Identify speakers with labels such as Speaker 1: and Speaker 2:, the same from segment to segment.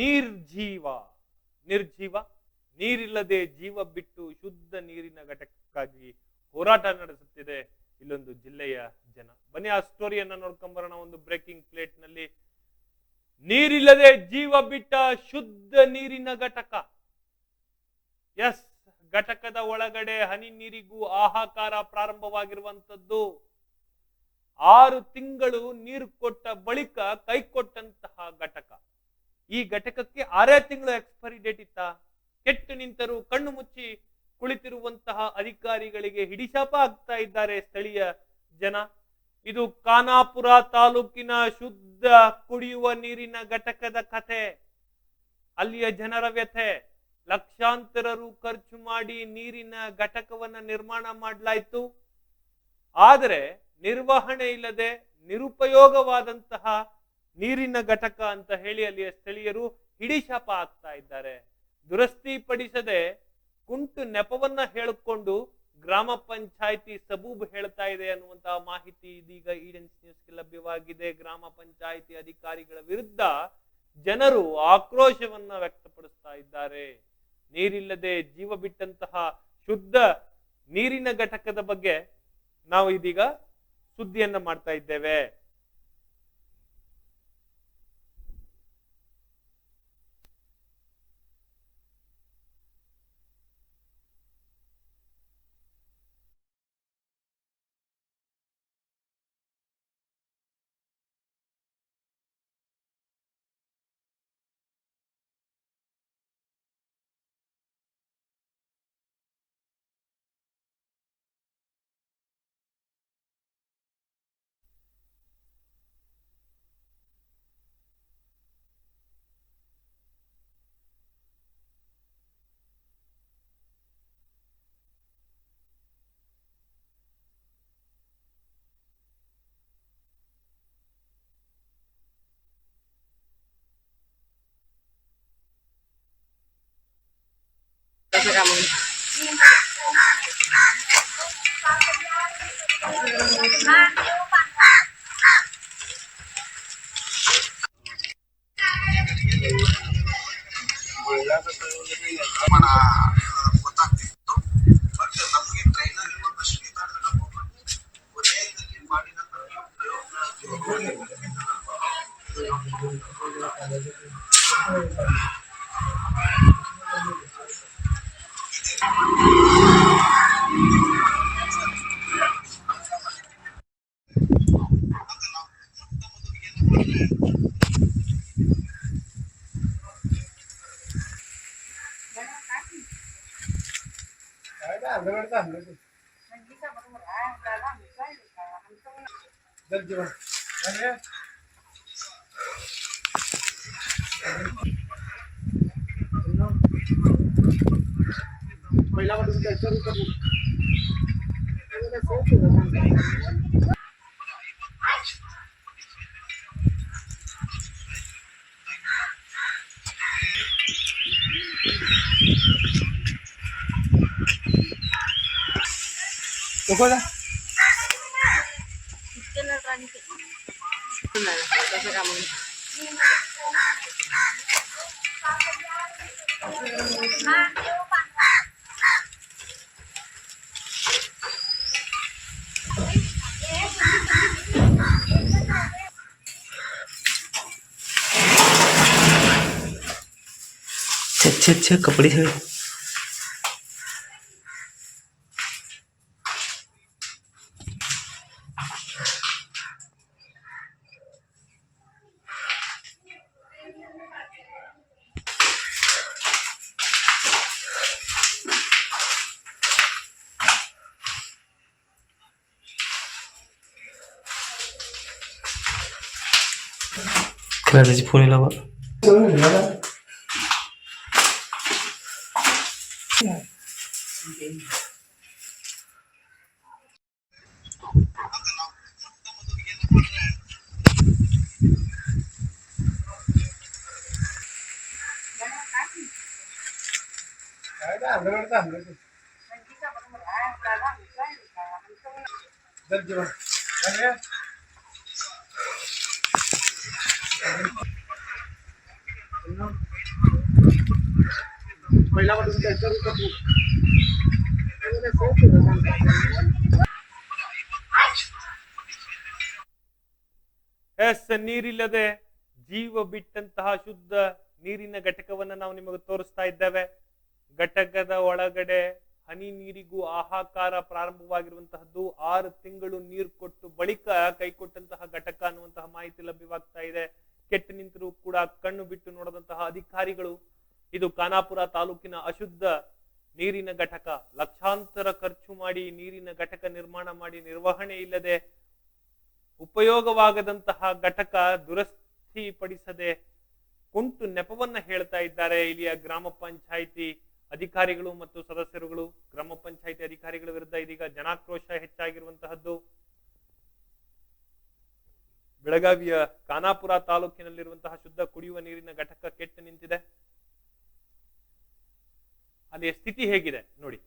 Speaker 1: ನಿರ್ಜೀವ. ನಿರ್ಜೀವ, ನೀರಿಲ್ಲದೆ ಜೀವ ಬಿಟ್ಟು ಶುದ್ಧ ನೀರಿನ ಘಟಕಕ್ಕಾಗಿ ಹೋರಾಟ ನಡೆಸುತ್ತಿದೆ ಇಲ್ಲೊಂದು ಜಿಲ್ಲೆಯ ಜನ. ಬನ್ನಿ ಆ ಸ್ಟೋರಿಯನ್ನ ನೋಡ್ಕೊಂಬರೋಣ ಒಂದು ಬ್ರೇಕಿಂಗ್ ಪ್ಲೇಟ್ನಲ್ಲಿ ನೀರಿಲ್ಲದೆ ಜೀವ ಬಿಟ್ಟ ಶುದ್ಧ ನೀರಿನ ಘಟಕ. ಎಸ್ ಘಟಕದ ಒಳಗಡೆ ಹನಿ ನೀರಿಗೂ ಆಹಾಕಾರ ಪ್ರಾರಂಭವಾಗಿರುವಂತದ್ದು ಆರು ತಿಂಗಳು ನೀರು ಕೊಟ್ಟ ಬಳಿಕ ಕೈ ಕೊಟ್ಟಂತಹ ಘಟಕ. ಈ ಘಟಕಕ್ಕೆ ಆರೇ ತಿಂಗಳು ಎಕ್ಸ್ಪೈರಿ ಡೇಟ್ ಇತ್ತ? ಕೆಟ್ಟು ನಿಂತರೂ ಕಣ್ಣು ಮುಚ್ಚಿ ಕುಳಿತಿರುವಂತಹ ಅಧಿಕಾರಿಗಳಿಗೆ ಹಿಡಿಶಾಪ ಆಗ್ತಾ ಇದ್ದಾರೆ ಸ್ಥಳೀಯ ಜನ. ಇದು ಖಾನಾಪುರ ತಾಲೂಕಿನ ಶುದ್ಧ ಕುಡಿಯುವ ನೀರಿನ ಘಟಕದ ಕಥೆ. ಅಲ್ಲಿಯ ಜನರ ವ್ಯಥೆ. ಲಕ್ಷಾಂತರ ರು ಖರ್ಚು ಮಾಡಿ ನೀರಿನ ಘಟಕವನ್ನ ನಿರ್ಮಾಣ ಮಾಡಲಾಯಿತು. ಆದರೆ ನಿರ್ವಹಣೆ ಇಲ್ಲದೆ ನಿರುಪಯೋಗವಾದಂತಹ ನೀರಿನ ಘಟಕ ಅಂತ ಹೇಳಿ ಅಲ್ಲಿಯ ಸ್ಥಳೀಯರು ಹಿಡಿಶಾಪ ಆಗ್ತಾ ಇದ್ದಾರೆ. ದುರಸ್ತಿ ಪಡಿಸದೆ ಕುಂಟು ನೆಪವನ್ನ ಹೇಳಿಕೊಂಡು ಗ್ರಾಮ ಪಂಚಾಯಿತಿ ಸಬೂಬ್ ಹೇಳ್ತಾ ಇದೆ ಅನ್ನುವಂತಹ ಮಾಹಿತಿ ಇದೀಗ ಈಡೆನ್ಸ್ ನ್ಯೂಸ್ಗೆ ಲಭ್ಯವಾಗಿದೆ. ಗ್ರಾಮ ಪಂಚಾಯಿತಿ ಅಧಿಕಾರಿಗಳ ವಿರುದ್ಧ ಜನರು ಆಕ್ರೋಶವನ್ನ ವ್ಯಕ್ತಪಡಿಸ್ತಾ ಇದ್ದಾರೆ. ನೀರಿಲ್ಲದೆ ಜೀವ ಬಿಟ್ಟಂತಹ ಶುದ್ಧ ನೀರಿನ ಘಟಕದ ಬಗ್ಗೆ ನಾವು ಇದೀಗ ಸುದ್ದಿಯನ್ನ ಮಾಡ್ತಾ ಇದ್ದೇವೆ.
Speaker 2: kasih kamu. Mana kotak itu, नको जा
Speaker 3: छे छे छे कपड़े छे Strategy for lover. Thank you.
Speaker 1: Yes, ನೀರಿಲ್ಲದೆ ಜೀವ ಬಿಟ್ಟಂತಹ ಶುದ್ಧ ನೀರಿನ ಘಟಕವನ್ನ ನಾವು ನಿಮಗೆ ತೋರಿಸ್ತಾ ಇದ್ದೇವೆ. ಘಟಕದ ಒಳಗಡೆ ಹನಿ ನೀರಿಗೂ ಆಹಾಕಾರ ಪ್ರಾರಂಭವಾಗಿರುವಂತಹದ್ದು. ಆರು ತಿಂಗಳು ನೀರು ಕೊಟ್ಟು ಬಳಿಕ ಕೈಕೊಟ್ಟಂತಹ ಘಟಕ ಅನ್ನುವಂತಹ ಮಾಹಿತಿ ಲಭ್ಯವಾಗ್ತಾ ಇದೆ. ಕೆಟ್ಟು ನಿಂತರೂ ಕೂಡ ಕಣ್ಣು ಬಿಟ್ಟು ನೋಡದಂತಹ ಅಧಿಕಾರಿಗಳು ಇದು ಖಾನಾಪುರ ತಾಲೂಕಿನ ಅಶುದ್ಧ ನೀರಿನ ಘಟಕ. ಲಕ್ಷಾಂತರ ಖರ್ಚು ಮಾಡಿ ನೀರಿನ ಘಟಕ ನಿರ್ಮಾಣ ಮಾಡಿ ನಿರ್ವಹಣೆ ಇಲ್ಲದೆ ಉಪಯೋಗವಾಗದಂತಹ ಘಟಕ ದುರಸ್ತಿ ಪಡಿಸದೆ ಕುಂಟು ನೆಪವನ್ನ ಹೇಳ್ತಾ ಇದ್ದಾರೆ ಇಲ್ಲಿಯ ಗ್ರಾಮ ಪಂಚಾಯಿತಿ ಅಧಿಕಾರಿಗಳು ಮತ್ತು ಸದಸ್ಯರುಗಳು. ಗ್ರಾಮ ಪಂಚಾಯಿತಿ ಅಧಿಕಾರಿಗಳ ವಿರುದ್ಧ ಇದೀಗ ಜನಾಕ್ರೋಶ ಹೆಚ್ಚಾಗಿರುವಂತಹದ್ದು. ಬೆಳಗಾವಿಯ ಖಾನಾಪುರ ತಾಲೂಕಿನಲ್ಲಿರುವಂತಹ ಶುದ್ಧ ಕುಡಿಯುವ ನೀರಿನ ಘಟಕ ಕೆಟ್ಟು ನಿಂತಿದೆ. ಅಲ್ಲಿಯ ಸ್ಥಿತಿ ಹೇಗಿದೆ ನೋಡಿ.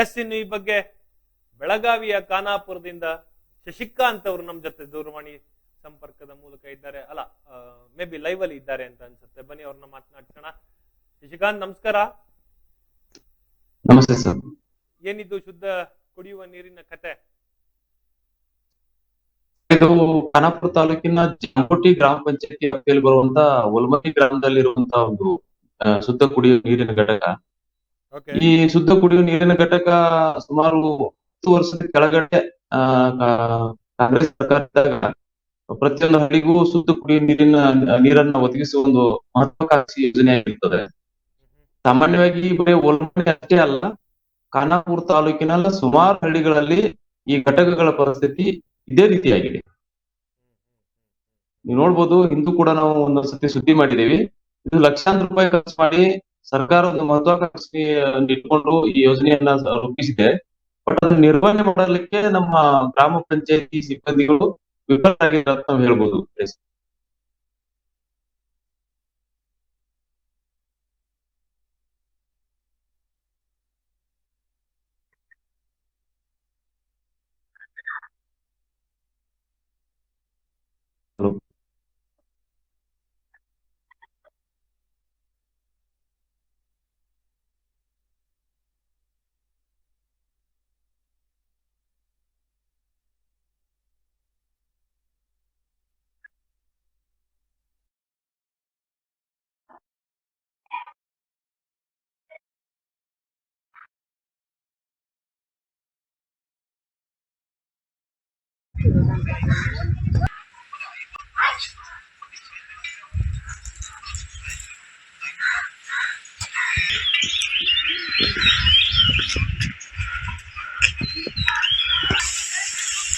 Speaker 1: ಎಸ್ ಇನ್ನು ಈ ಬಗ್ಗೆ ಬೆಳಗಾವಿಯ ಖಾನಾಪುರದಿಂದ ಶಶಿಕಾಂತ್ ಅವರು ನಮ್ಮ ಜೊತೆ ದೂರವಾಣಿ ಸಂಪರ್ಕದ ಮೂಲಕ ಇದ್ದಾರೆ. ಅಲ್ಲ ಮೇ ಬಿ ಲೈವ್ ಅಲ್ಲಿ ಇದ್ದಾರೆ ಅಂತ ಅನ್ಸುತ್ತೆ. ಬನ್ನಿ ಅವ್ರನ್ನ ಮಾತನಾಡ್ಸೋಣ. ಶಶಿಕಾಂತ್ ನಮಸ್ಕಾರ.
Speaker 4: ನಮಸ್ತೆ ಸರ್.
Speaker 1: ಏನಿದು ಶುದ್ಧ ಕುಡಿಯುವ ನೀರಿನ ಕತೆ?
Speaker 4: ಇದು ಖಾನಾಪುರ ತಾಲೂಕಿನ ಜಾಂಕೋಟಿ ಗ್ರಾಮ ಪಂಚಾಯತಿ ವ್ಯಾಪ್ತಿಯಲ್ಲಿ ಬರುವಂತ ಒಲ್ಮತಿ ಗ್ರಾಮದಲ್ಲಿರುವಂತ ಒಂದು ಶುದ್ಧ ಕುಡಿಯುವ ನೀರಿನ ಘಟಕ. ಈ ಶುದ್ಧ ಕುಡಿಯುವ ನೀರಿನ ಘಟಕ ಸುಮಾರು ವರ್ಷದ ಕೆಳಗಡೆ ಕಾಂಗ್ರೆಸ್ ಸರ್ಕಾರ ಪ್ರತಿಯೊಂದು ಹಳ್ಳಿಗೂ ಶುದ್ಧ ಕುಡಿಯುವ ನೀರಿನ, ನೀರನ್ನ ಒದಗಿಸುವ ಒಂದು ಮಹತ್ವಾಕಾಂಕ್ಷಿ ಯೋಜನೆ ಆಗಿರ್ತದೆ. ಸಾಮಾನ್ಯವಾಗಿ ಬರೀ ಒಲ್ಮಡಿ ಅಷ್ಟೇ ಅಲ್ಲ, ಖಾನಾಪುರ ತಾಲೂಕಿನ ಸುಮಾರು ಹಳ್ಳಿಗಳಲ್ಲಿ ಈ ಘಟಕಗಳ ಪರಿಸ್ಥಿತಿ ಇದೇ ರೀತಿಯಾಗಿದೆ. ನೀವು ನೋಡ್ಬೋದು, ಇಂದು ಕೂಡ ನಾವು ಒಂದೊಂದ್ಸತಿ ಸುದ್ದಿ ಮಾಡಿದೀವಿ ಇದು ಲಕ್ಷಾಂತರ ರೂಪಾಯಿ ಖರ್ಚು ಮಾಡಿ ಸರ್ಕಾರ ಒಂದು ಮಹತ್ವಾಕಾಂಕ್ಷಿ ಇಟ್ಕೊಂಡು ಈ ಯೋಜನೆಯನ್ನ ರೂಪಿಸಿದೆ. ಬಟ್ ಅದನ್ನ ನಿರ್ವಹಣೆ ಮಾಡಲಿಕ್ಕೆ ನಮ್ಮ ಗ್ರಾಮ ಪಂಚಾಯತಿ ಸಿಬ್ಬಂದಿಗಳು ವಿಫಲರಾಗಿದ್ದಾರೆ ಅಂತ ನಾವು ಹೇಳ್ಬೋದು.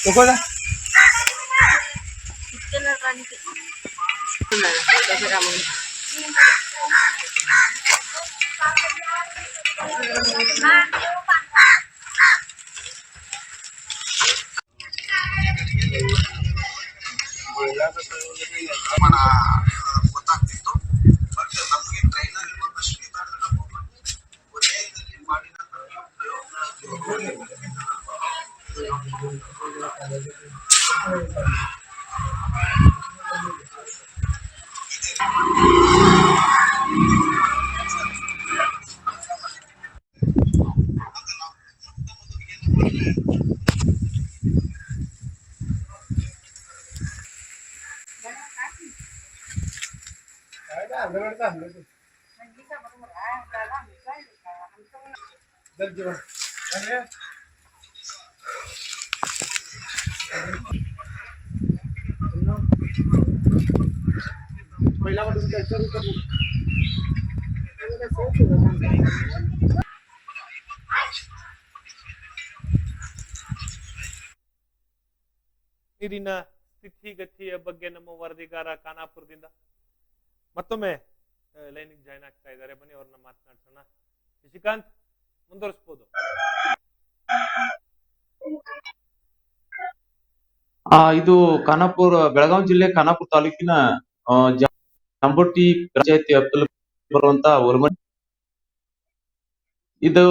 Speaker 2: ¿Recuerda? Usted la ranita. Nada.
Speaker 1: ನೀರಿನ ಸ್ಥಿತಿಗತಿಯ ಬಗ್ಗೆ ನಮ್ಮ ವರದಿಗಾರ ಖಾನಾಪುರದಿಂದ ಮತ್ತೊಮ್ಮೆ ಲೈನಿಗೆ ಜಾಯ್ನ್ ಆಗ್ತಾ ಇದ್ದಾರೆ. ಬನ್ನಿ ಅವ್ರನ್ನ ಮಾತನಾಡ್ಸೋಣ. ಶಶಿಕಾಂತ್ ಮುಂದುವರಿಸಬಹುದು
Speaker 4: ಆ ಇದು ಖಾನಾಪುರ ಬೆಳಗಾವಿ ಜಿಲ್ಲೆ ಖಾನಾಪುರ ತಾಲೂಕಿನ ಜಂಬೋಟಿ ಪಂಚಾಯತಿ ವ್ಯಾಪ್ತಿಯಲ್ಲಿ ಬರುವಂತ ಒಲಮನಿ ಇದು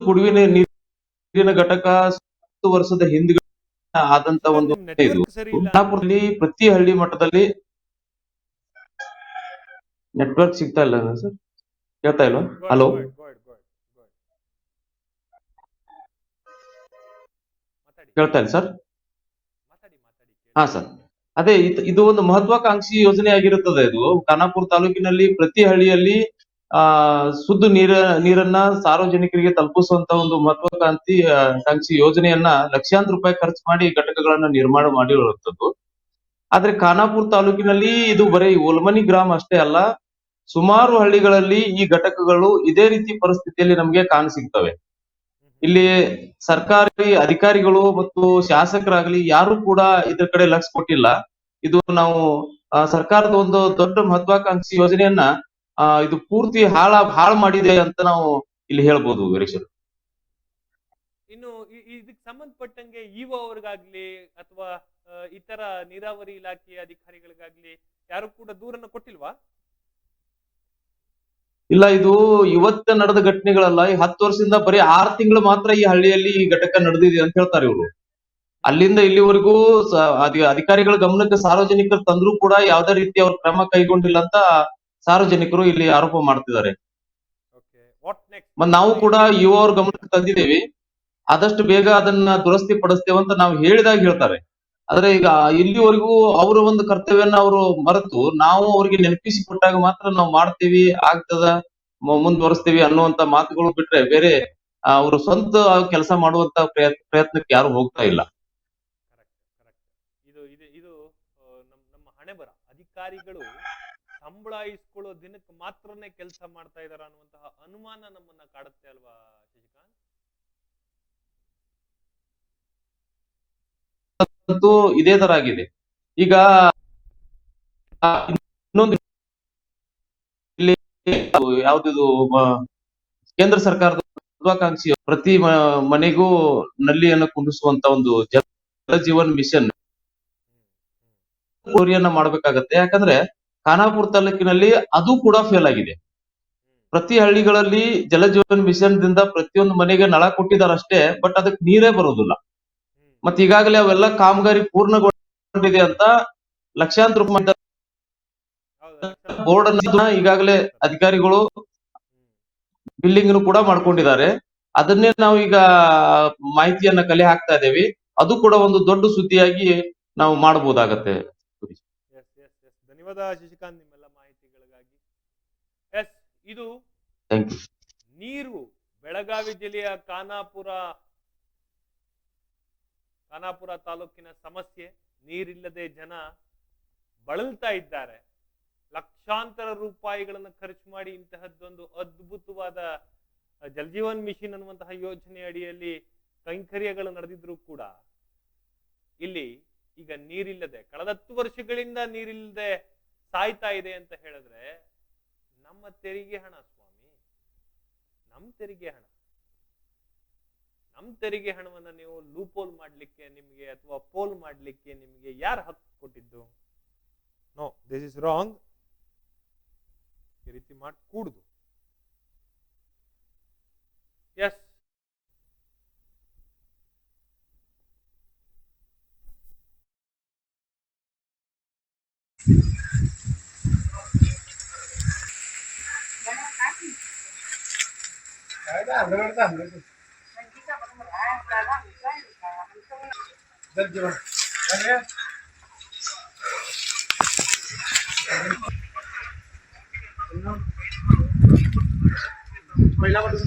Speaker 4: ಕುಡಿಯುವ ನೀರಿನ ಘಟಕ ಹತ್ತು ವರ್ಷದ ಹಿಂದೆ ಆದಂತ ಒಂದು ಇದು. ಖಾನಾಪುರದಲ್ಲಿ ಪ್ರತಿ ಹಳ್ಳಿ ಮಟ್ಟದಲ್ಲಿ ನೆಟ್ವರ್ಕ್ ಸಿಗ್ತಾ ಇಲ್ಲ ಸರ್ ಕೇಳ್ತಾ ಇಲ್ವಾ? ಹಲೋ ಕೇಳ್ತಾ ಇಲ್ಲ ಸರ್ ಹಾ ಸರ್ ಅದೇ ಇದು ಒಂದು ಮಹತ್ವಾಕಾಂಕ್ಷಿ ಯೋಜನೆ ಆಗಿರುತ್ತದೆ ಇದು. ಖಾನಾಪುರ ತಾಲೂಕಿನಲ್ಲಿ ಪ್ರತಿ ಹಳ್ಳಿಯಲ್ಲಿ, ಆ ಶುದ್ಧ ನೀರ, ನೀರನ್ನ ಸಾರ್ವಜನಿಕರಿಗೆ ತಲುಪಿಸುವಂತ ಒಂದು ಮಹತ್ವಾಕಾಂಕ್ಷಿ ಕಾಂಕ್ಷಿ ಯೋಜನೆಯನ್ನ ಲಕ್ಷಾಂತರ ರೂಪಾಯಿ ಖರ್ಚು ಮಾಡಿ ಘಟಕಗಳನ್ನ ನಿರ್ಮಾಣ ಮಾಡಿರುವಂತದ್ದು. ಆದ್ರೆ ಖಾನಾಪುರ ತಾಲೂಕಿನಲ್ಲಿ ಇದು ಬರೀ ಒಲ್ಮನಿ ಗ್ರಾಮ ಅಷ್ಟೇ ಅಲ್ಲ ಸುಮಾರು ಹಳ್ಳಿಗಳಲ್ಲಿ ಈ ಘಟಕಗಳು ಇದೇ ರೀತಿ ಪರಿಸ್ಥಿತಿಯಲ್ಲಿ ನಮಗೆ ಕಾಣಸಿಗ್ತವೆ. ಇಲ್ಲಿ ಸರ್ಕಾರಿ ಅಧಿಕಾರಿಗಳು ಮತ್ತು ಶಾಸಕರಾಗಲಿ ಯಾರು ಕೂಡ ಇದ್ರ ಕಡೆ ಲಕ್ಷ ಕೊಟ್ಟಿಲ್ಲ. ಇದು ನಾವು ಸರ್ಕಾರದ ಒಂದು ದೊಡ್ಡ ಮಹತ್ವಾಕಾಂಕ್ಷಿ ಯೋಜನೆಯನ್ನ ಇದು ಪೂರ್ತಿ ಹಾಳ, ಹಾಳು ಮಾಡಿದೆ ಅಂತ ನಾವು ಇಲ್ಲಿ ಹೇಳ್ಬೋದು ವೀರೇಶ್ ಅವ್ರೆ.
Speaker 1: ಇನ್ನು ಇದಕ್ಕೆ ಸಂಬಂಧಪಟ್ಟಂಗೆ ಇಒ ಅವ್ರಿಗಾಗ್ಲಿ ಅಥವಾ ಇತರ ನೀರಾವರಿ ಇಲಾಖೆಯ ಅಧಿಕಾರಿಗಳಿಗಾಗ್ಲಿ ಯಾರು ಕೂಡ ದೂರನ್ನು ಕೊಟ್ಟಿಲ್ವಾ?
Speaker 4: ಇಲ್ಲ ಇದು ಇವತ್ತ ನಡೆದ ಘಟನೆಗಳಲ್ಲ ಈ ಹತ್ತು ವರ್ಷದಿಂದ ಬರೀ ಆರ್ ತಿಂಗಳು ಮಾತ್ರ ಈ ಹಳ್ಳಿಯಲ್ಲಿ ಈ ಘಟಕ ನಡೆದಿದೆ ಅಂತ ಹೇಳ್ತಾರೆ ಇವರು. ಅಲ್ಲಿಂದ ಇಲ್ಲಿವರೆಗೂ ಅಧಿಕಾರಿಗಳ ಗಮನಕ್ಕೆ ಸಾರ್ವಜನಿಕರು ತಂದ್ರೂ ಕೂಡ ಯಾವ್ದೇ ರೀತಿ ಅವ್ರ ಕ್ರಮ ಕೈಗೊಂಡಿಲ್ಲ ಅಂತ ಸಾರ್ವಜನಿಕರು ಇಲ್ಲಿ ಆರೋಪ ಮಾಡ್ತಿದ್ದಾರೆ. ನಾವು ಕೂಡ ಯುವ ಅವ್ರ ಗಮನಕ್ಕೆ ತಂದಿದ್ದೇವೆ. ಆದಷ್ಟು ಬೇಗ ಅದನ್ನ ದುರಸ್ತಿ ಪಡಿಸ್ತೇವಂತ ಅಂತ ನಾವು ಹೇಳಿದಾಗ ಹೇಳ್ತಾರೆ. ಆದ್ರೆ ಈಗ ಇಲ್ಲಿವರೆಗೂ ಅವರ ಒಂದು ಕರ್ತವ್ಯನ ಅವರು ಮರೆತು ನಾವು ಅವರಿಗೆ ನೆನಪಿಸಿ ಕೊಟ್ಟಾಗ ಮಾತ್ರ ನಾವು ಮಾಡ್ತೀವಿ, ಆಗ್ತದ ಮುಂದುವರಿಸ್ತೀವಿ ಅನ್ನುವಂತ ಮಾತುಗಳು ಬಿಟ್ರೆ ಬೇರೆ ಅವರು ಸ್ವಂತ ಕೆಲಸ ಮಾಡುವಂತ ಪ್ರಯತ್ನ ಪ್ರಯತ್ನಕ್ಕೆ ಯಾರು ಹೋಗ್ತಾ ಇಲ್ಲ.
Speaker 1: ಇದು ಇದು ಇದು ನಮ್ಮ ಹಣೆ ಬರ ಅಧಿಕಾರಿಗಳು ಸಂಬಳ ಇಸ್ಕೊಳ್ಳೋ ದಿನಕ್ಕೆ ಮಾತ್ರನೇ ಕೆಲಸ ಮಾಡ್ತಾ ಇದಾರ ಅನ್ನುವಂತಹ ಅನುಮಾನ ನಮ್ಮನ್ನ ಕಾಡುತ್ತೆ ಅಲ್ವಾ ಶಶಿಕಾಂತ್?
Speaker 4: ಅಂತೂ ಇದೇ ತರ ಆಗಿದೆ. ಈಗ ಇನ್ನೊಂದು ಇಲ್ಲಿ ಯಾವ್ದಿದು ಕೇಂದ್ರ ಸರ್ಕಾರದ ಮಹತ್ವಾಕಾಂಕ್ಷಿ ಪ್ರತಿ ಮನೆಗೂ ನಲ್ಲಿಯನ್ನು ಕುಂದಿಸುವಂತ ಒಂದು ಜಲ ಜೀವನ್ ಮಿಷನ್ ಗುರಿಯನ್ನ ಮಾಡ್ಬೇಕಾಗತ್ತೆ. ಯಾಕಂದ್ರೆ, ಖಾನಾಪುರ ತಾಲೂಕಿನಲ್ಲಿ ಅದು ಕೂಡ ಫೇಲ್ ಆಗಿದೆ. ಪ್ರತಿ ಹಳ್ಳಿಗಳಲ್ಲಿ ಜಲ ಜೀವನ್ ಮಿಷನ್ ದಿಂದ ಪ್ರತಿಯೊಂದು ಮನೆಗೆ ನಳ ಕೊಟ್ಟಿದಾರಷ್ಟೇ ಬಟ್ ಅದಕ್ಕೆ ನೀರೇ ಬರೋದಿಲ್ಲ. ಮತ್ತೆ ಈಗಾಗಲೇ ಅವೆಲ್ಲ ಕಾಮಗಾರಿ ಪೂರ್ಣಗೊಂಡಿದೆ ಅಂತ ಲಕ್ಷಾಂತರ ರೂಪಾಯಿ? ಬೋರ್ಡ್ ಅನ್ನ ಈಗಾಗಲೇ ಅಧಿಕಾರಿಗಳು ಬಿಲ್ಲಿಂಗ್ ಕೂಡ ಮಾಡ್ಕೊಂಡಿದ್ದಾರೆ. ಅದನ್ನೇ ನಾವು ಈಗ ಮಾಹಿತಿಯನ್ನ ಕಲೆ ಹಾಕ್ತಾ ಇದ್ದೇವೆ. ಅದು ಕೂಡ ಒಂದು ದೊಡ್ಡ ಸುದ್ದಿಯಾಗಿ ನಾವು ಮಾಡಬಹುದಾಗತ್ತೆ.
Speaker 1: ಧನ್ಯವಾದ ಶಶಿಕಾಂತ್ ನಿಮ್ಮೆಲ್ಲ ಮಾಹಿತಿಗಳಿಗಾಗಿ. ಎಸ್ ಇದು ನೀರು ಬೆಳಗಾವಿ ಜಿಲ್ಲೆಯ ಖಾನಾಪುರ ಖಾನಾಪುರ ತಾಲೂಕಿನ ಸಮಸ್ಯೆ, ನೀರಿಲ್ಲದೆ ಜನ ಬಳಲ್ತಾ ಇದ್ದಾರೆ. ಲಕ್ಷಾಂತರ ರೂಪಾಯಿಗಳನ್ನು ಖರ್ಚು ಮಾಡಿ ಇಂತಹದ್ದೊಂದು ಅದ್ಭುತವಾದ ಜಲಜೀವನ್ ಮಿಷನ್ ಅನ್ನುವಂತಹ ಯೋಜನೆ ಅಡಿಯಲ್ಲಿ ಕೈಂಕರ್ಯಗಳು ನಡೆದಿದ್ರು ಕೂಡ ಇಲ್ಲಿ ಈಗ ನೀರಿಲ್ಲದೆ, ಕಳೆದ ಹತ್ತು ವರ್ಷಗಳಿಂದ ನೀರಿಲ್ಲದೆ ಸಾಯ್ತಾ ಇದೆ ಅಂತ ಹೇಳಿದ್ರೆ ನಮ್ಮ ತೆರಿಗೆ ಹಣ ಸ್ವಾಮಿ ನಮ್ ತೆರಿಗೆ ಹಣ. ನಮ್ ತೆರಿಗೆ ಹಣವನ್ನ ನೀವು ಲೂಪೋಲ್ ಮಾಡ್ಲಿಕ್ಕೆ ನಿಮಗೆ ಅಥವಾ ಪೋಲ್ ಮಾಡ್ಲಿಕ್ಕೆ ನಿಮಗೆ ಯಾರು ಹಕ್ಕು ಕೊಟ್ಟಿದ್ದು? ನೋ ದಿಸ್ ಇಸ್ ರಾಂಗ್ ಈ ರೀತಿ ಮಾಡಿ ಕೂಡುದು ಎಸ್
Speaker 2: Bailaba
Speaker 1: de un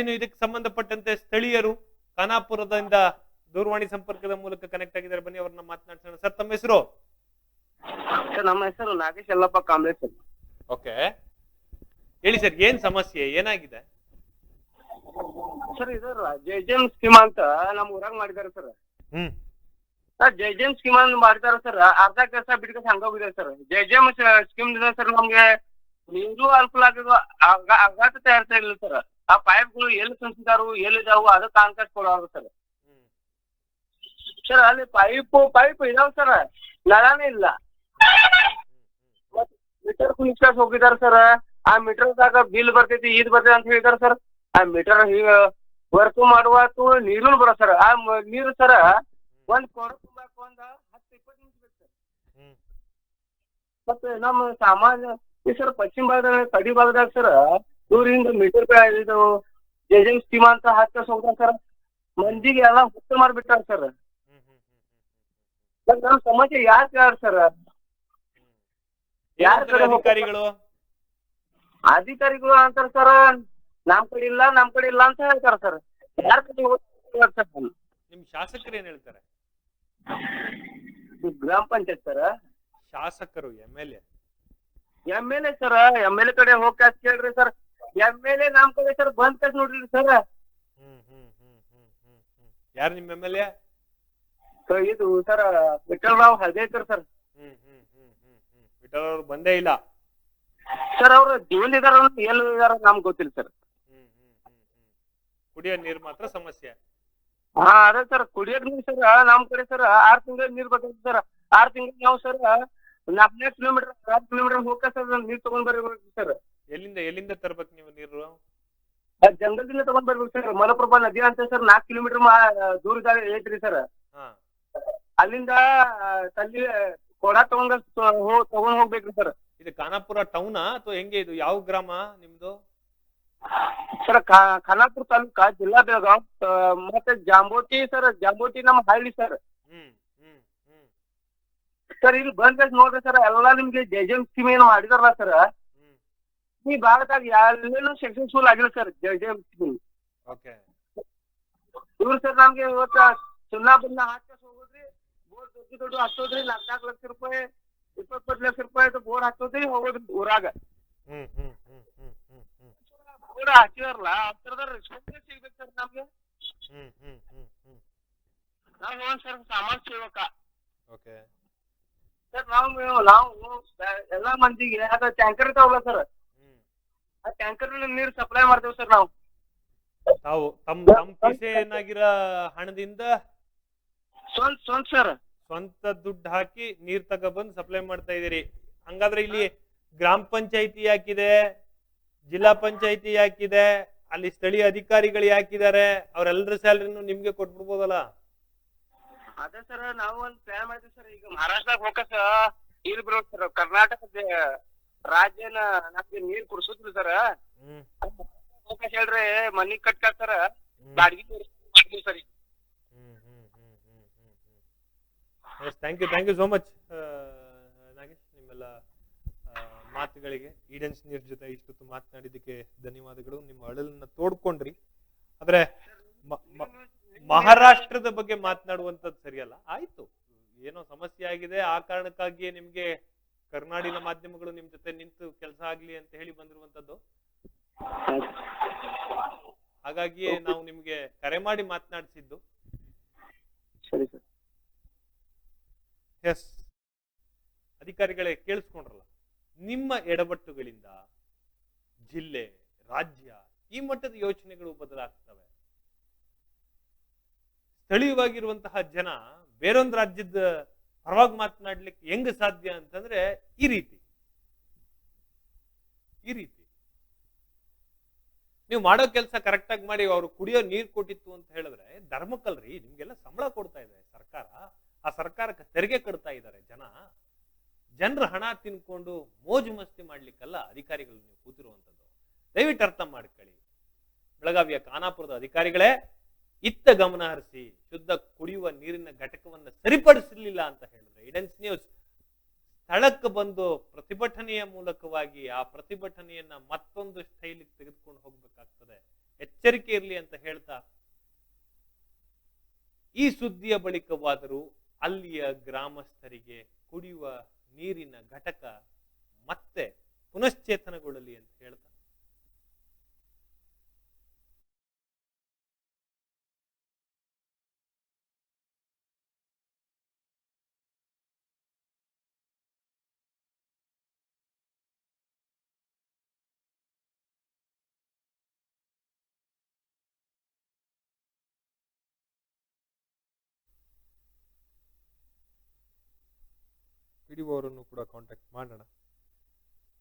Speaker 1: ಇನ್ನು ಇದಕ್ಕೆ ಸಂಬಂಧಪಟ್ಟಂತೆ ಸ್ಥಳೀಯರು ಖಾನಾಪುರದಿಂದ ದೂರವಾಣಿ ಸಂಪರ್ಕದ ಮೂಲಕ ಕನೆಕ್ಟ್ ಆಗಿದ್ದಾರೆ. ಬನ್ನಿ ಅವ್ರನ್ನ ಮಾತನಾಡ್ಸೋಣ. ಸರ್ ತಮ್ಮ ಹೆಸರು?
Speaker 5: ಸರ್ ನಮ್ಮ ಹೆಸರು ನಾಗೇಶ್ ಎಲ್ಲಪ್ಪ ಕಾಂಬ್ಳೆ ಸರ್.
Speaker 1: ಓಕೆ. ಹೇಳಿ ಸರ್ ಏನ್ ಸಮಸ್ಯೆ? ಏನಾಗಿದೆ?
Speaker 5: ಸರ್ ಇದು ಜೆ ಜೆ ಎಂ ಸ್ಕೀಮ್ ಅಂತ ನಮ್ಮ ಊರಾಗ ಮಾಡಿದಾರೆ sir.
Speaker 1: Hmm.
Speaker 5: Sir J J M scheme ಅಂತ ಮಾಡಿದಾರೆ ಸರ್. ಅರ್ಧ ಕೆಲಸ ಹಂಗ ಹಂಗೋಗಿದೆ sir. J J M scheme sir ನಮ್ಗೆ ನೀರು ಅನುಕೂಲ ಆಗಿರುವ ಅಗಾತ ಆಘಾತ ತಯಾರಿಸ್ತಾ ಇಲ್ಲ ಸರ್. ಆ ಪೈಪ್ಗಳು ಎಲ್ಲಿ ತುಂಬಿದಾರು ಎಲ್ಲಿದಾವು ಅದಕ್ಕೆ ಕಾಂಕ್ರೀಟ್ ಕೊಡೋರು ಸರ್ ಸರ್ ಅಲ್ಲಿ ಪೈಪ್ ಪೈಪ್ ಇದಾವ ಸರ್. ನಳನೇ ಇಲ್ಲ. ಮೀಟರ್ ಕುಣಿಸ್ಕಾಸ್ ಹೋಗಿದಾರ ಸರ್. ಆ ಮೀಟರ್ದಾಗ ಬಿಲ್ ಬರ್ತೈತಿ ಇದ್ ಬರ್ತೈತಿ ಅಂತ ಹೇಳಿದಾರೆ ಸರ್. ಆ ಮೀಟರ್ ವರ್ಕ್ ಮಾಡುವ ನೀರು ಬರ ಸರ್. ಆ ನೀರು ಸರ್ ಒಂದ್ ಕೊಡ ತುಂಬಾಕ ಒಂದ್ ಹತ್ತು ಇಪ್ಪತ್ತು ನಿಮಿಷ ಬೇಕು ಸರ್. ಮತ್ತೆ ನಮ್ಮ ಸಾಮಾನ್ಯ ಈ ಸರ್ ಪಶ್ಚಿಮ ಭಾಗದಾಗ ಕಡಿ ಭಾಗದಾಗ ಸರ್ ಇವ್ರಿಂದ ಮೀಟರ್ ಇದು ಏಜೆನ್ಸ್ ಸ್ಕೀಮ್ ಅಂತ ಹಾಕ್ತಾ ಹೋಗ್ತಾರೆ ಸರ್ ಮಂದಿಗೆ ಎಲ್ಲ ಹುಟ್ಟು ಮಾಡ್ಬಿಟ್ಟಾರ ಸರ್
Speaker 1: ಹ್ಮ್
Speaker 5: ನಮ್ಮ ಸಮಾಜ ಯಾರು ಕೇಳಾರ ಸರ್ ಯಾರ್
Speaker 1: ಅಧಿಕಾರಿಗಳು?
Speaker 5: ಅಧಿಕಾರಿಗಳು ಅಂತಾರ ಸರ್ ನಮ್ ಕಡೆ ಇಲ್ಲ ನಮ್ ಕಡೆ ಇಲ್ಲ ಅಂತ ಹೇಳ್ತಾರ ಸರ್ ಯಾರ ಕಡೆ ಸರ್
Speaker 1: ನಿಮ್ ಶಾಸಕರು ಏನ್ ಹೇಳ್ತಾರೆ?
Speaker 5: ಗ್ರಾಮ ಪಂಚಾಯತ್ ಸರ್
Speaker 1: ಶಾಸಕರು M L A
Speaker 5: M L A sir M L A ಕಡೆ ಹೋಗ್ ಕೇಳ್ರಿ ಸರ್ ಎಂ ಎಲ್ ಎ ನಮ್ ಕಡೆ ಸರ್ ಬಂದ್ ಕಟ್ ನೋಡ್ರಿ sir
Speaker 1: hmm hmm hmm hmm hmm hmm. ಯಾರು ನಿಮ್ ಎಂಎಲ್ಎ ಎ
Speaker 5: ಇದು sir Vithal Rao Haldekar sir
Speaker 1: hmm hmm hmm hmm hmm. Vithal ಅವ್ರು ಬಂದೇ ಇಲ್ಲ?
Speaker 5: ಸರ್ ಅವ್ರು ಜೀವನ್ ಇದಾರ ಎಲ್ಲಿ ಇದಾರ ನಮ್ಗೆ ಗೊತ್ತಿಲ್ಲ ಸರ್
Speaker 1: ಹ್ಮ್ ಹ್ಮ್ ಹ್ಮ್ ಹ್ಮ್. ಕುಡಿಯೋ ನೀರ್ ಮಾತ್ರ ಸಮಸ್ಯೆ.
Speaker 5: ಹಾ ಅದೇ ಸರ್ ಕುಡಿಯೋದ್ ನೀರು ಸರ್ ನಮ್ ಕಡೆ ಸರ್ ಆರ್ ತಿಂಗಳ ನೀರ್ ಬೇಕಾಗ್ತದೆ ಸರ್ ಆರ್ ತಿಂಗಳ ನಾವು ಸರ್ ನಾಲ್ಕನೇ ಕಿಲೋಮೀಟರ್ ಆರ್ ಕಿಲೋಮೀಟರ್ ಹೋಗ್ತಾ ಸರ್ ನೀರ್ ತಗೊಂಡ್ ಬರ್ಬೇಕು ಸರ್
Speaker 1: ಎಲ್ಲಿಂದ ಎಲ್ಲಿಂದ ತರ್ಬೇಕು ನೀವು ನೀರು?
Speaker 5: ಜಂಗಲ್ದಿಂದ ತಗೊಂಡ್ ಬರ್ಬೇಕು ಸರ್ ಮಲಪ್ರಭಾ ನದಿ ಅಂತ ಸರ್ ನಾಲ್ಕು ಕಿಲೋಮೀಟರ್ ದೂರ ಐತ್ರಿ ಸರ್ ಅಲ್ಲಿಂದ ತಲ್ಲಿ ಕೊಡ ತಗೊಂಡ್ ತಗೊಂಡ್ ಹೋಗ್ಬೇಕ್ರಿ ಸರ್
Speaker 1: ಇದು ಖಾನಾಪುರ ಟೌನ್ ಅಥವಾ ಹೆಂಗೆ ಇದು? ಯಾವ ಗ್ರಾಮ ನಿಮ್ದು?
Speaker 5: ಸರ್ ಖಾನಾಪುರ ತಾಲೂಕ ಜಿಲ್ಲಾ ಬೆಳಗಾವ್ ಮತ್ತೆ ಜಾಂಬೋಟಿ ಸರ್ ಜಾಂಬೋಟಿ ನಮ್ಮ ಹಳ್ಳಿ ಸರ್
Speaker 1: ಹ್ಮ್ ಹ್ಮ್ ಹ್ಮ್.
Speaker 5: ಸರ್ ಇಲ್ಲಿ ಬಂದ್ರೆ ನೋಡ್ರಿ ಸರ್ ಎಲ್ಲಾ ನಿಮ್ಗೆ ಜೈಜನ್ ಸ್ಕೀಮ್ ಏನು ಮಾಡಿದಾರಲ್ಲ ಸರ್ ಈ ಭಾರತದಾಗ ಎಲ್ಲೂ ಸಕ್ಸಸ್ಫುಲ್ ಆಗಿಲ್ಲ ಸರ್ ಜೈ ಜೈ
Speaker 1: ಓಕೆ
Speaker 5: ಇವ್ರು ಸರ್ ನಮ್ಗೆ ಇವತ್ತ ಸುಣ್ಣ ಬಣ್ಣ ಹಾಕಸ್ ಹೋಗೋದ್ರಿ ಬೋರ್ಡ್ ದೊಡ್ಡ ದೊಡ್ಡ ಹತ್ತೋದ್ರಿ ನಾಲ್ಕು ಲಕ್ಷ ರೂಪಾಯಿ ಇಪ್ಪತ್ತ್ ಲಕ್ಷ ರೂಪಾಯಿ ಬೋರ್ಡ್ ಹಾಕೋದ್ರಿ ಹೋಗೋದ್ರಿ ಊರಾಗ. ಬೋರ್ಡ್ ಹಾಕಿದಾರಲ್ಲ ಥರದ ರೆಸ್ಪಾನ್ಸ್ ಸಿಗ್ಬೇಕು ಸರ್ ನಮ್ಗೆ. ನಾವ್ ಹೋಗೋಣ ಸರ್ ಸಾಮಾನ್ ಸೇವಕ
Speaker 1: ಓಕೆ
Speaker 5: ಸರ್ ನಾವು ನಾವು ಎಲ್ಲಾ ಮಂದಿಗೆ ಅದ ಟ್ಯಾಂಕರ್ ಇರ್ತಾವಲ್ಲ ಸರ್ ಆ ಟ್ಯಾಂಕರ್ ನೀರು ಸಪ್ಲೈ ಮಾಡ್ತೇವೆ ಸರ್ ನಾವು.
Speaker 1: ತಾವು ತಮ್ಮ ಕಿಸೆ ಏನಾಗಿರೋ ಹಣದಿಂದ
Speaker 5: ಸ್ವಂತ ಸ್ವಂತ ಸರ್
Speaker 1: ಸ್ವಂತ ದುಡ್ಡು ಹಾಕಿ ನೀರ್ ತಗೊಬಂದು ಸಪ್ಲೈ ಮಾಡ್ತಾ ಇದೀರಿ ಹಂಗಾದ್ರೆ ಇಲ್ಲಿ ಗ್ರಾಮ ಪಂಚಾಯತಿ ಯಾಕಿದೆ ಜಿಲ್ಲಾ ಪಂಚಾಯತಿ ಯಾಕಿದೆ ಅಲ್ಲಿ ಸ್ಥಳೀಯ ಅಧಿಕಾರಿಗಳು ಯಾಕಿದ್ದಾರೆ ಅವರೆಲ್ಲರ ಸ್ಯಾಲ್ರಿನು ನಿಮ್ಗೆ ಕೊಟ್ಬಿಡ್ಬೋದಲ್ಲ?
Speaker 5: ಅದೇ ಸರ್ ನಾವು ಒಂದ್ ಪ್ಲಾನ್ ಮಾಡಿದ್ವಿ ಸರ್ ಈಗ ಮಹಾರಾಷ್ಟ್ರದಾಗ ಹೋಗಕ ನೀರ್ ಬಿಡ್ಬೇಕು ಸರ್ ಕರ್ನಾಟಕದ ರಾಜ್ಯನ ನಮ್ಗೆ ನೀರ್ ಕುಡ್ಸುದ್ರಿ ಸರ್ ಅವಕಾಶ ಹೇಳ್ರಿ ಮನಿ
Speaker 1: ಹ್ಮ್.
Speaker 5: ಬಾಡಿಗೆ ಮಾಡಿದ್ವಿ
Speaker 1: sir. Thank you thank you so much Nagesh ನಿಮ್ಮೆಲ್ಲ ಮಾತುಗಳಿಗೆ ಈಡೆನ್ಸ್ ನೀರ್ ಜೊತೆ ಇಷ್ಟೊತ್ತು ಮಾತನಾಡಿದ್ದಕ್ಕೆ ಧನ್ಯವಾದಗಳು. ನಿಮ್ಮ ಅಳಲನ್ನ ತೋಡ್ಕೊಂಡ್ರಿ. ಆದ್ರೆ ಮಹಾರಾಷ್ಟ್ರದ ಬಗ್ಗೆ ಮಾತನಾಡುವಂಥದ್ದು ಸರಿಯಲ್ಲ. ಆಯ್ತು. ಏನೋ ಸಮಸ್ಯೆ ಆಗಿದೆ ಆ ಕಾರಣಕ್ಕಾಗಿಯೇ ನಿಮ್ಗೆ ಕರ್ನಾಡಿನ ಮಾಧ್ಯಮಗಳು ನಿಮ್ ಜೊತೆ ನಿಂತು ಕೆಲಸ ಆಗ್ಲಿ ಅಂತ ಹೇಳಿ ಬಂದಿರುವಂತದ್ದು. ಹಾಗಾಗಿಯೇ ನಾವು ನಿಮ್ಗೆ ಕರೆ ಮಾಡಿ ಮಾತನಾಡಿಸಿದ್ದು.
Speaker 5: ಸರಿ ಸರ್.
Speaker 1: ಎಸ್ ಅಧಿಕಾರಿಗಳೇ ಕೇಳಿಸ್ಕೊಂಡ್ರಲ್ಲ ನಿಮ್ಮ ಎಡಬಟ್ಟುಗಳಿಂದ ಜಿಲ್ಲೆ ರಾಜ್ಯ ಈ ಮಟ್ಟದ ಯೋಚನೆಗಳು ಬದಲಾಗ್ತವೆ. ಸ್ಥಳೀಯವಾಗಿರುವಂತಹ ಜನ ಬೇರೊಂದು ರಾಜ್ಯದ ಪರವಾಗಿ ಮಾತನಾಡ್ಲಿಕ್ಕೆ ಹೆಂಗ್ ಸಾಧ್ಯ ಅಂತಂದ್ರೆ ಈ ರೀತಿ. ಈ ರೀತಿ. ನೀವು ಮಾಡೋ ಕೆಲಸ ಕರೆಕ್ಟ್ ಆಗಿ ಮಾಡಿ ಅವ್ರು ಕುಡಿಯೋ ನೀರ್ ಕೊಟ್ಟಿತ್ತು ಅಂತ ಹೇಳಿದ್ರೆ ಧರ್ಮಕ್ಕಲ್ರಿ, ನಿಮ್ಗೆಲ್ಲ ಸಂಬಳ ಕೊಡ್ತಾ ಇದೆ ಸರ್ಕಾರ. ಆ ಸರ್ಕಾರಕ್ಕೆ ತೆರಿಗೆ ಕಟ್ತಾ ಇದ್ದಾರೆ ಜನ. ಜನರ ಹಣ ತಿನ್ಕೊಂಡು ಮೋಜು ಮಸ್ತಿ ಮಾಡ್ಲಿಕ್ಕಲ್ಲ ಅಧಿಕಾರಿಗಳು ನೀವು ಕೂತಿರುವಂಥದ್ದು. ದಯವಿಟ್ಟು ಅರ್ಥ ಮಾಡ್ಕೊಳ್ಳಿ. ಬೆಳಗಾವಿಯ ಖಾನಾಪುರದ ಅಧಿಕಾರಿಗಳೇ, ಇತ್ತ ಗಮನ ಹರಿಸಿ. ಶುದ್ಧ ಕುಡಿಯುವ ನೀರಿನ ಘಟಕವನ್ನ ಸರಿಪಡಿಸಲಿಲ್ಲ ಅಂತ ಹೇಳಿದ್ರೆ ಇಡೆನ್ಸ್ ನ್ಯೂಸ್ ಸ್ಥಳಕ್ಕೆ ಬಂದು ಪ್ರತಿಭಟನೆಯ ಮೂಲಕವಾಗಿ ಆ ಪ್ರತಿಭಟನೆಯನ್ನ ಮತ್ತೊಂದು ಸ್ಟೈಲಿಗೆ ತೆಗೆದುಕೊಂಡು ಹೋಗ್ಬೇಕಾಗ್ತದೆ. ಎಚ್ಚರಿಕೆ ಇರಲಿ ಅಂತ ಹೇಳ್ತಾ, ಈ ಸುದ್ದಿಯ ಬಳಿಕವಾದರೂ ಅಲ್ಲಿಯ ಗ್ರಾಮಸ್ಥರಿಗೆ ಕುಡಿಯುವ ನೀರಿನ ಘಟಕ ಮತ್ತೆ ಪುನಶ್ಚೇತನಗೊಳ್ಳಲಿ ಅಂತ ಹೇಳ್ತಾ
Speaker 6: ಪಿ ಡಿ ಅವರನ್ನು ಕೂಡ ಕಾಂಟ್ಯಾಕ್ಟ್ ಮಾಡೋಣ.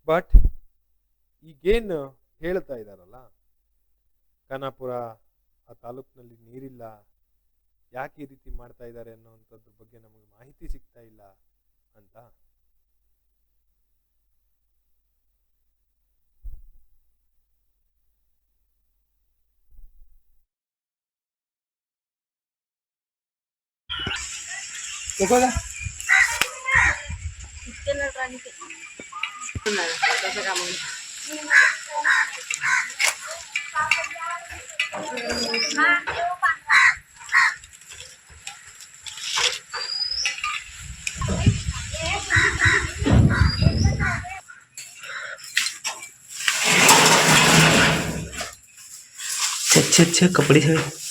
Speaker 6: ಬಟ್ ಈಗೇನು ಹೇಳ್ತಾ ಇದ್ದಾರಲ್ಲ, ಖಾನಾಪುರ ಆ ತಾಲೂಕಿನಲ್ಲಿ ನೀರಿಲ್ಲ, ಯಾಕೆ ಈ ರೀತಿ ಮಾಡ್ತಾ ಇದ್ದಾರೆ ಅನ್ನೋವಂಥದ್ರ ಬಗ್ಗೆ ನಮಗೆ ಮಾಹಿತಿ ಸಿಗ್ತಾ ಇಲ್ಲ ಅಂತ.
Speaker 3: रानी अच्छे अच्छे कपड़े छड़े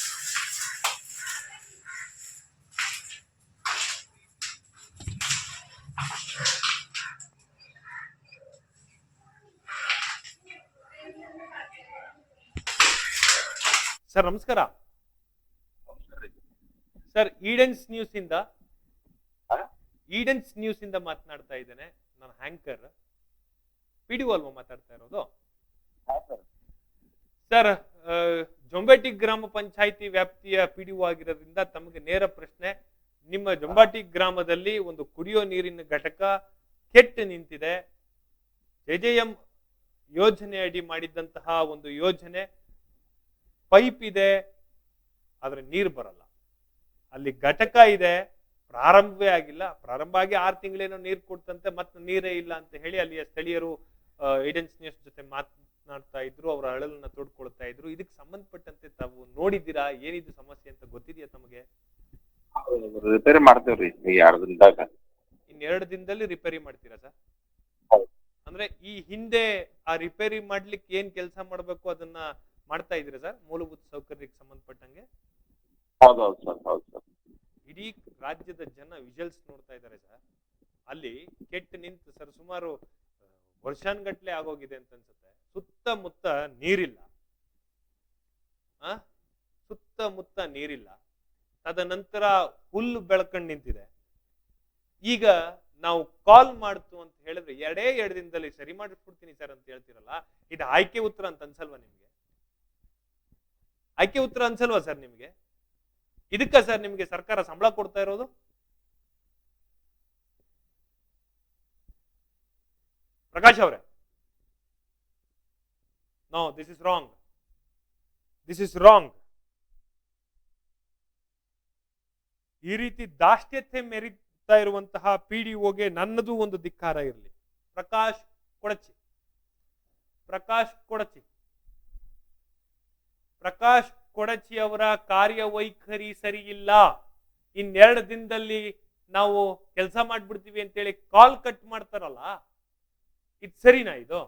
Speaker 1: ಸರ್ ನಮಸ್ಕಾರ. ಸರ್ ಈಡೆನ್ಸ್ ನ್ಯೂಸ್ ಇಂದ ಈಡೆನ್ಸ್ ನ್ಯೂಸ್ ಇಂದ ಮಾತನಾಡ್ತಾ ಇದ್ದೇನೆ. ನಾನು ಹ್ಯಾಂಕರ್ ಪಿ ಡಿ ಅಲ್ವಾ ಮಾತಾಡ್ತಾ ಇರೋದು? ಸರ್. ಜೊಂಬಾಟಿ ಗ್ರಾಮ ಪಂಚಾಯಿತಿ ವ್ಯಾಪ್ತಿಯ ಪಿ ಡಿ ಆಗಿರೋದ್ರಿಂದ ತಮಗೆ ನೇರ ಪ್ರಶ್ನೆ. ನಿಮ್ಮ ಜೊಂಬಾಟಿ ಗ್ರಾಮದಲ್ಲಿ ಒಂದು ಕುಡಿಯೋ ನೀರಿನ ಘಟಕ ಕೆಟ್ಟ ನಿಂತಿದೆ. ಜೆ ಜೆ ಎಂ ಯೋಜನೆ ಅಡಿ ಮಾಡಿದ್ದಂತಹ ಒಂದು ಯೋಜನೆ ಪೈಪ್ ಇದೆ ಆದ್ರೆ ನೀರು ಬರಲ್ಲ. ಅಲ್ಲಿ ಘಟಕ ಇದೆ ಪ್ರಾರಂಭವೇ ಆಗಿಲ್ಲ. ಪ್ರಾರಂಭ ಆಗಿ ಆರು ತಿಂಗಳೇನೋ ನೀರು ಕೊಡ್ತಂತೆ ಮತ್ತೆ ನೀರೇ ಇಲ್ಲ ಅಂತ ಹೇಳಿ ಅಲ್ಲಿಯ ಸ್ಥಳೀಯರು ಏಜೆನ್ಸಿನಿಯರ್ಸ್ ಜೊತೆ ಮಾತನಾಡ್ತಾ ಇದ್ರು ಅವರ ಅಳಲನ್ನ ತೋಡ್ಕೊಳ್ತಾ ಇದ್ರು. ಇದಕ್ಕೆ ಸಂಬಂಧಪಟ್ಟಂತೆ ತಾವು ನೋಡಿದ್ದೀರಾ? ಏನಿದು ಸಮಸ್ಯೆ ಅಂತ ಗೊತ್ತಿದೆಯಾ ತಮಗೆ?
Speaker 7: ರಿಪೇರಿ ಮಾಡ್ತೇವ್ರಿ ಎರಡು ದಿನದಾಗ.
Speaker 1: ಇನ್ ಎರಡು ದಿನದಲ್ಲಿ ರಿಪೇರಿ ಮಾಡ್ತೀರಾ ಸರ್? ಅಂದ್ರೆ ಈ ಹಿಂದೆ ಆ ರಿಪೇರಿ ಮಾಡ್ಲಿಕ್ಕೆ ಏನ್ ಕೆಲಸ ಮಾಡ್ಬೇಕು ಅದನ್ನ ಮಾಡ್ತಾ ಇದ್ದೀರಾ ಸರ್? ಮೂಲಭೂತ ಸೌಕರ್ಯಕ್ಕೆ ಸಂಬಂಧಪಟ್ಟಂಗೆ?
Speaker 7: ಹೌದೌದು ಸರ್ ಹೌದು ಸರ್.
Speaker 1: ಇಡೀ ರಾಜ್ಯದ ಜನ ವಿಜಲ್ಸ್ ನೋಡ್ತಾ ಇದ್ದಾರೆ ಸರ್. ಅಲ್ಲಿ ಕೆಟ್ಟ ನಿಂತು ಸರ್ ಸುಮಾರು ವರ್ಷಾನ್ಗಟ್ಲೆ ಆಗೋಗಿದೆ ಅಂತ ಅನ್ಸುತ್ತೆ. ಸುತ್ತಮುತ್ತ ನೀರಿಲ್ಲ. ಆ? ಸುತ್ತಮುತ್ತ ನೀರಿಲ್ಲ. ತದನಂತರ ಹುಲ್ಲು ಬೆಳ್ಕೊಂಡ್ ನಿಂತಿದೆ. ಈಗ ನಾವು ಕಾಲ್ ಮಾಡ್ತು ಅಂತ ಹೇಳಿದ್ರೆ ಎರಡೇ ಎರಡು ದಿನದಲ್ಲಿ ಸರಿ ಮಾಡಿಸ್ಬಿಡ್ತೀನಿ ಸರ್ ಅಂತ ಹೇಳ್ತಿರಲ್ಲ ಇದು ಆಯ್ಕೆ ಉತ್ತರ ಅಂತ ಅನ್ಸಲ್ವಾ ನಿಮ್ಗೆ? ಆಯ್ಕೆ ಉತ್ತರ ಅನ್ಸಲ್ವಾ ಸರ್ ನಿಮ್ಗೆ? ಇದಕ್ಕ ಸರ್ ನಿಮ್ಗೆ ಸರ್ಕಾರ ಸಂಬಳ ಕೊಡ್ತಾ ಇರೋದು? ಪ್ರಕಾಶ್ ಅವರೇ. No this is wrong this is wrong ಈ ರೀತಿ ದಾಷ್ಟ್ಯತೆ ಮೆರಿತಾ ಇರುವಂತಹ ಪಿ ಡಿ ಒಗೆ ನನ್ನದು ಒಂದು ಧಿಕ್ಕಾರ ಇರಲಿ. ಪ್ರಕಾಶ್ ಕೊಡಚಿ. ಪ್ರಕಾಶ್ ಕೊಡಚಿ. ಪ್ರಕಾಶ್ ಕೊಡಚಿಯವರ ಕಾರ್ಯವೈಖರಿ ಸರಿಯಿಲ್ಲ. ಇನ್ನೆರಡು ದಿನದಲ್ಲಿ ನಾವು ಕೆಲಸ ಮಾಡ್ಬಿಡ್ತೀವಿ ಅಂತೇಳಿ ಕಾಲ್ ಕಟ್ ಮಾಡ್ತಾರಲ್ಲ, ಇದು ಸರಿನಾ ಇದು?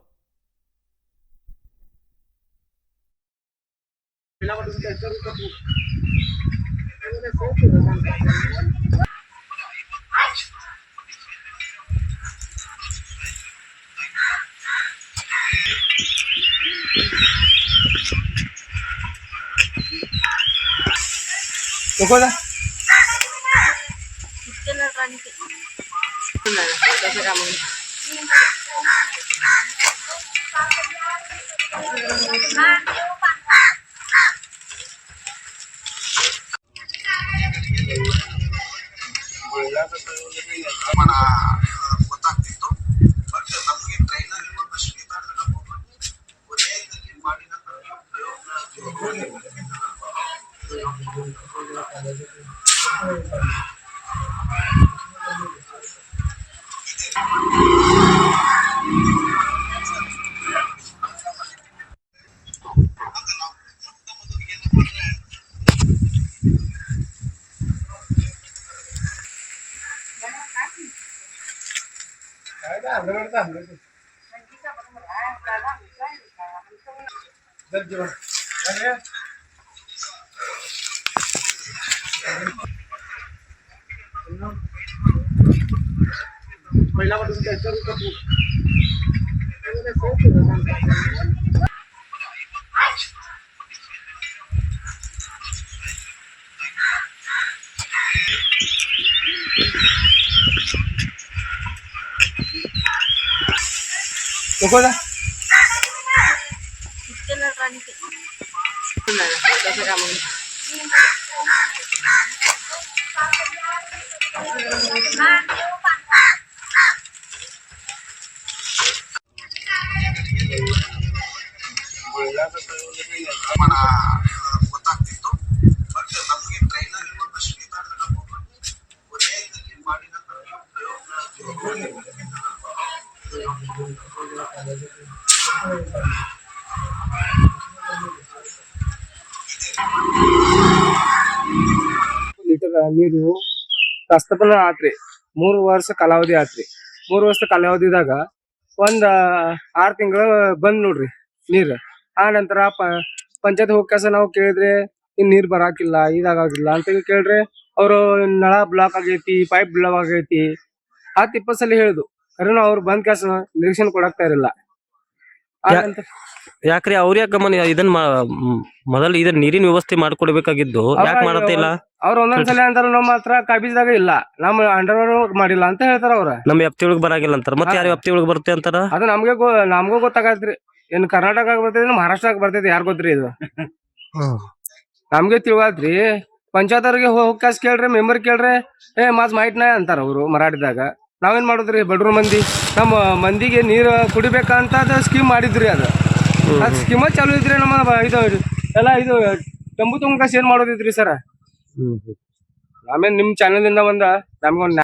Speaker 2: చూసుకోదా రానికి. Kailangan doon kayo sa rito po. Ano na sa ito? Ano ¿Recuerdas?
Speaker 8: Ah. ನೀರು ಕಸ್ತಪನ ಆತ್ರಿ ಮೂರು ವರ್ಷ ಕಾಲಾವಧಿ ಆತ್ರಿ. ಮೂರು ವರ್ಷ ಕಾಲಾವಧಿದಾಗ ಒಂದ್ ಆರ್ ತಿಂಗಳು ಬಂದ್ ನೋಡ್ರಿ ನೀರ್. ಆ ನಂತರ ಪಂಚಾಯತ್ ಹೋಗ್ಕಸ ನಾವು ಕೇಳಿದ್ರೆ ಇನ್ ನೀರ್ ಬರಾಕಿಲ್ಲ ಇದಾಗಿಲ್ಲ ಅಂತ ಹೇಳಿ ಕೇಳ್ರೆ ಅವರು ನಳ ಬ್ಲಾಕ್ ಆಗೈತಿ ಪೈಪ್ ಬ್ಲಾಕ್ ಆಗೈತಿ. ಆ ಇಪ್ಪತ್ತು ಸಲ ಹೇಳುದು ಕರೆನ ಅವ್ರು ಬಂದ್ ಕೆಲಸ ನಿರೀಕ್ಷಣೆ ಕೊಡಾಕ್ತಾ ಇರಲಿಲ್ಲ
Speaker 3: ಯಾಕ್ರಿ ಅವ್ರ ಯಾಕೆ ಗಮನ ಇದನ್ ಮಾ- ಇದನ್ ಮೊದಲು ಇದನ್ನ ನೀರಿನ ವ್ಯವಸ್ಥೆ ಮಾಡ್ಕೊಡ್ಬೇಕಾಗಿದ್ದು. ಯಾಕೆ
Speaker 8: ಅವ್ರ-
Speaker 3: ಮಾಡತ್ತೆ ಇಲ್ಲ?
Speaker 8: ಅವ್ರ ಒಂದೊಂದ್ಸಲ ಅಂತಾರ ನಮ್ಮ ಹತ್ರ ಕಾಬೀಜ್ದಾಗ ಇಲ್ಲ. ನಮ್ಮ ಅಂಡರ್ ಮಾಡಿಲ್ಲ ಅಂತ ಹೇಳ್ತಾರ ಅವ್ರ.
Speaker 3: ನಮ್ ವ್ಯಾಪ್ತಿ ಒಳಗ್ ಬರಾಗಿಲ್ಲ ಅಂತಾರ. ಮತ್ತೆ ಯಾರು ವ್ಯಾಪ್ತಿ ಒಳಗ್ ಬರುತ್ತೆ ಅಂತಾರ?
Speaker 8: ಅದು ನಮ್ಗೆ ಗೊ ನಮಗೂ ಗೊತ್ತಾಗತ್ರಿ. ಏನ್ ಕರ್ನಾಟಕ ಬರ್ತೈತಿ ಮಹಾರಾಷ್ಟ್ರಕ್ಕೆ ಬರ್ತೈತಿ ಯಾರ್ ಗೊತ್ತ್ರಿ ಇದು? ನಮ್ಗೆ ತಿಳುವಾದ್ರಿ ಪಂಚಾಯತ್ ಅವ್ರಿಗೆ ಹೋಗ್ ಕಾಸ್ ಕೇಳ್ರಿ ಮೆಂಬರ್ ಕೇಳ್ರಿ. ಏ ಮಾಸ್ ಮಾಹಿತಿನ ನಾಯ ಅಂತಾರ ಅವ್ರು ಮರಾಠಿದಾಗ. ನಾವೇನ್ ಮಾಡುದ್ರಿ? ಬಡ್ರು ಮಂದಿ. ನಮ್ಮ ಮಂದಿಗೆ ನೀರು ಕುಡಿಬೇಕಂತ ಅದ ಸ್ಕೀಮ್ ಮಾಡಿದ್ರಿ ಅದು. ಅದ್ ಸ್ಕೀಮ ಚಾಲು ಇದ್ರಿ ನಮ್ಮ ಇದು ಎಲ್ಲ ಇದು ತಂಬು ತುಂಬ ಏನ್ ಮಾಡೋದಿದ್ರಿ ಸರ್? ಆಮೇಲೆ ನಿಮ್ ಚಾನಲ್ ಇಂದ ಬಂದ ನಮ್ಗೊಂದ್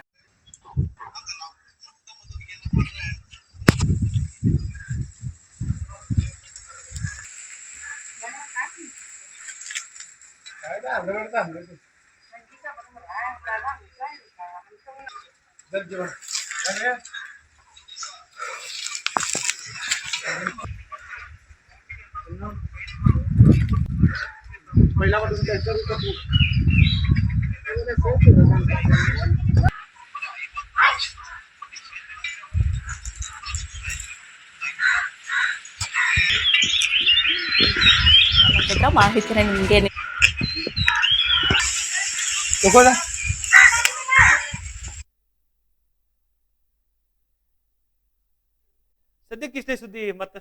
Speaker 8: ನ್ಯಾ-
Speaker 9: ಅನ್ನೋದ್ರ ಮಾಹಿತಿನ ನಿಮ್ಗೆ
Speaker 8: ತಗೋದ
Speaker 1: ಸದ್ಯಕ್ಕಿಷ್ಟೇ ಸುದ್ದಿ ಮತ್ತಷ್ಟು